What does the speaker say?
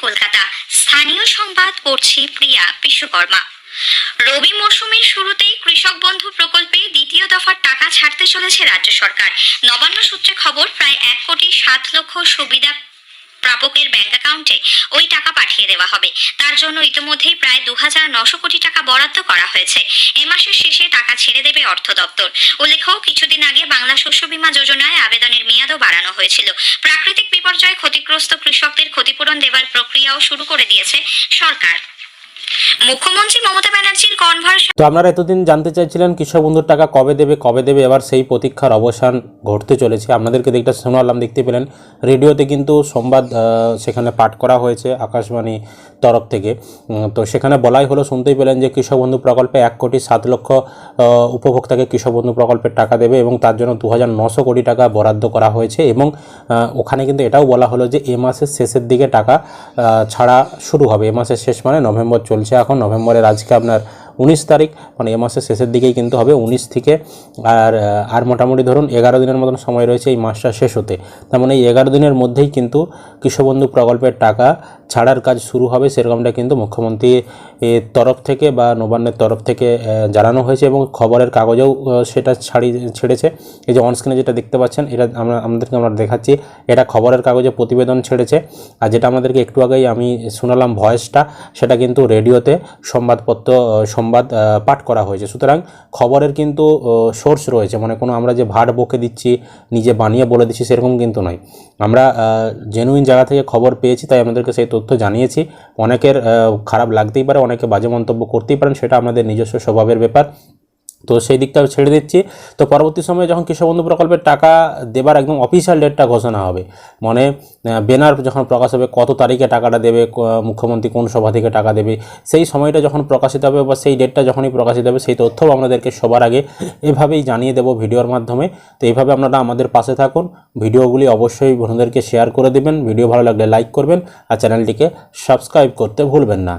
কলকাতা। স্থানীয় সংবাদ পড়ছি প্রিয়া বিশ্বকর্মা। রবি মরশুমের শুরুতেই কৃষক বন্ধু প্রকল্পে দ্বিতীয় দফার টাকা ছাড়তে চলেছে রাজ্য সরকার। নবান্ন সূত্রে খবর, প্রায় এক কোটি সাত লক্ষ সুবিধা প্রাপকের ব্যাংক অ্যাকাউন্টে ওই টাকা পাঠিয়ে দেওয়া হবে। তার জন্য ইতিমধ্যেই প্রায় দু হাজার নশো কোটি টাকা বরাদ্দ করা হয়েছে। এ মাসের শেষে টাকা ছেড়ে দেবে অর্থ দপ্তর। উল্লেখ্য, কিছুদিন আগে বাংলা শস্য বীমা যোজনায় আবেদনের মেয়াদও বাড়ানো হয়েছিল। প্রাকৃতিক বিপর্যয়ে ক্ষতিগ্রস্ত কৃষকদের ক্ষতিপূরণ দেওয়ার প্রক্রিয়াও শুরু করে দিয়েছে সরকার। মুখ্যমন্ত্রী মমতা ব্যানার্জির কনভার্সন তো আপনারা এতদিন জানতে চাইছিলেন কৃষক বন্ধুর টাকা কবে দেবে কবে দেবে, এবার সেই প্রতীক্ষার অবসান ঘটতে চলেছে। আপনাদেরকে দেখতে শোনালাম দেখতে পেলেন। রেডিওতে কিন্তু সংবাদ সেখানে পাঠ করা হয়েছে আকাশবাণী তরফ থেকে। তো সেখানে বলাই হলো, শুনতেই পেলেন যে কৃষক বন্ধু প্রকল্পে এক কোটি সাত লক্ষ উপভোক্তাকে কৃষক বন্ধু প্রকল্পের টাকা দেবে এবং তার জন্য দু হাজার নশো কোটি টাকা বরাদ্দ করা হয়েছে এবং ওখানে কিন্তু এটাও বলা হলো যে এ মাসের শেষের দিকে টাকা ছাড়া শুরু হবে। এ মাসের শেষ মানে নভেম্বর চলছে এখন, নভেম্বরের আজকে আপনার উনিশ তারিখ মানে এ মাসের শেষের দিকেই কিন্তু হবে উনিশ থেকে। আর আর মোটামুটি ধরুন এগারো দিনের মতন সময় রয়েছে এই মাসটা শেষ হতে। তার মানে এই এগারো দিনের মধ্যেই কিন্তু কৃষকবন্ধু প্রকল্পের টাকা ছাড়ার কাজ শুরু হবে সেরকমটা কিন্তু মুখ্যমন্ত্রী তরফ থেকে বা নবান্নের তরফ থেকে জানানো হয়েছে এবং খবরের কাগজেও সেটা ছাড়ি, ছেড়েছে। এই যে অনস্ক্রিনে যেটা দেখতে পাচ্ছেন, এটা আমরা, আমাদেরকে আমরা দেখাচ্ছি। এটা খবরের কাগজে প্রতিবেদন ছেড়েছে। আর যেটা আমাদেরকে একটু আগেই আমি শোনালাম ভয়েসটা, সেটা কিন্তু রেডিওতে সংবাদপত্র সংবাদ পাঠ করা হয়েছে। সুতরাং খবরের কিন্তু সোর্স রয়েছে। মানে কোনো আমরা যে ভাট বকে দিচ্ছি, নিজে বানিয়ে বলে দিচ্ছি, সেরকম কিন্তু নয়। আমরা জেনুইন জায়গা থেকে খবর পেয়েছি, তাই আমাদেরকে সেই তথ্য জানিয়েছি। অনেকের খারাপ লাগতেই পারে, অনেকে বাজে মন্তব্য করতেই পারেন, সেটা আমাদের নিজস্ব স্বভাবের ব্যাপার। তো সেই দিকটা ছেড়ে দিচ্ছি। তো পরবর্তী সময়ে যখন কৃষক বন্ধু প্রকল্পের টাকা দেবার একদম অফিসিয়াল ডেটটা ঘোষণা হবে মানে বেনার যখন প্রকাশ হবে, কত তারিখে টাকাটা দেবে মুখ্যমন্ত্রী কোন সভা থেকে টাকা দেবে, সেই সময়টা যখন প্রকাশিত হবে বা সেই ডেটটা যখনই প্রকাশিত হবে, সেই তথ্যও আপনাদেরকে সবার আগে এভাবেই জানিয়ে দেবো ভিডিওর মাধ্যমে। তো এইভাবে আপনারা আমাদের পাশে থাকুন, ভিডিওগুলি অবশ্যই বন্ধুদেরকে শেয়ার করে দেবেন, ভিডিও ভালো লাগলে লাইক করবেন, আর চ্যানেলটিকে সাবস্ক্রাইব করতে ভুলবেন না।